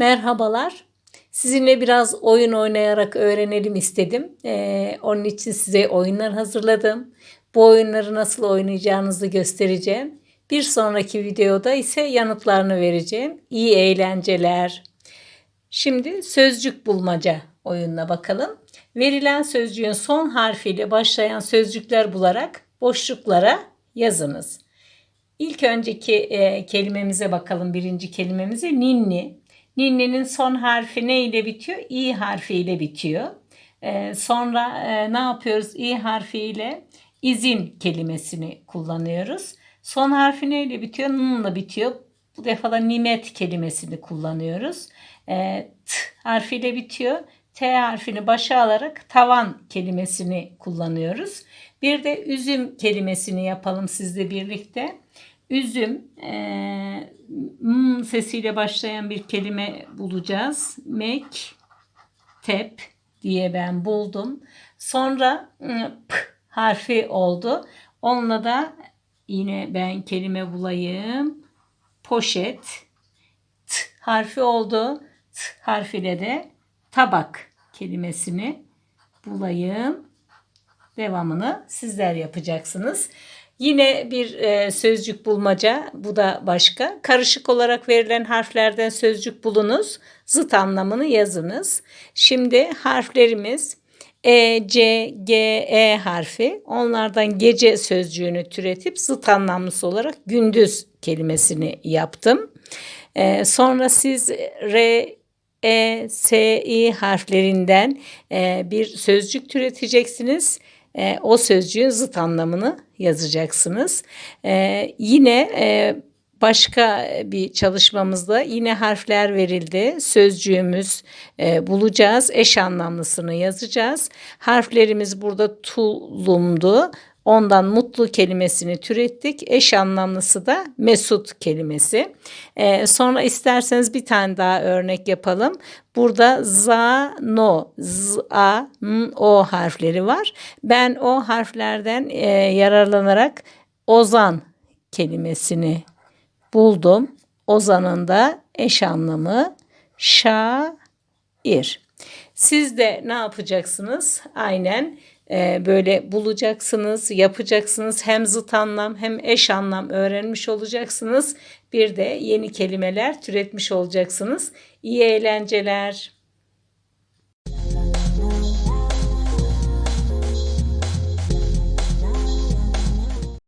Merhabalar. Sizinle biraz oyun oynayarak öğrenelim istedim. Ee, onun için size oyunlar hazırladım. Bu oyunları nasıl oynayacağınızı göstereceğim. Bir sonraki videoda ise yanıtlarını vereceğim. İyi eğlenceler. Şimdi sözcük bulmaca oyununa bakalım. Verilen sözcüğün son harfiyle başlayan sözcükler bularak boşluklara yazınız. İlk önceki e, kelimemize bakalım. Birinci kelimemize ninni. Ninni'nin son harfi ne ile bitiyor? İ harfi ile bitiyor. E, sonra e, ne yapıyoruz? İ harfi ile izin kelimesini kullanıyoruz. Son harfi ne ile bitiyor? N ile bitiyor. Bu defa da nimet kelimesini kullanıyoruz. E, t harfiyle bitiyor. T harfini başa alarak tavan kelimesini kullanıyoruz. Bir de üzüm kelimesini yapalım sizle birlikte. Üzüm e, m sesiyle başlayan bir kelime bulacağız. Mek, tep diye ben buldum. Sonra m, p harfi oldu. Onunla da yine ben kelime bulayım. Poşet. T harfi oldu. T harfiyle de tabak kelimesini bulayım. Devamını sizler yapacaksınız. Yine bir e, sözcük bulmaca, bu da başka. Karışık olarak verilen harflerden sözcük bulunuz, zıt anlamını yazınız. Şimdi harflerimiz E, C, G, E harfi. Onlardan gece sözcüğünü türetip zıt anlamlısı olarak gündüz kelimesini yaptım. E, sonra siz R, E, S, I harflerinden e, bir sözcük türeteceksiniz e, o sözcüğün zıt anlamını yazacaksınız. E, yine e, başka bir çalışmamızda yine harfler verildi. Sözcüğümüz e, bulacağız. Eş anlamlısını yazacağız. Harflerimiz burada tulumdu. Ondan mutlu kelimesini türettik. Eş anlamlısı da mesut kelimesi. Ee, sonra isterseniz bir tane daha örnek yapalım. Burada za, no, z, a, n, o harfleri var. Ben o harflerden e, yararlanarak ozan kelimesini buldum. Ozan'ın da eş anlamı şair. Siz de ne yapacaksınız? Aynen e, böyle bulacaksınız, yapacaksınız. Hem zıt anlam hem eş anlam öğrenmiş olacaksınız. Bir de yeni kelimeler türetmiş olacaksınız. İyi eğlenceler.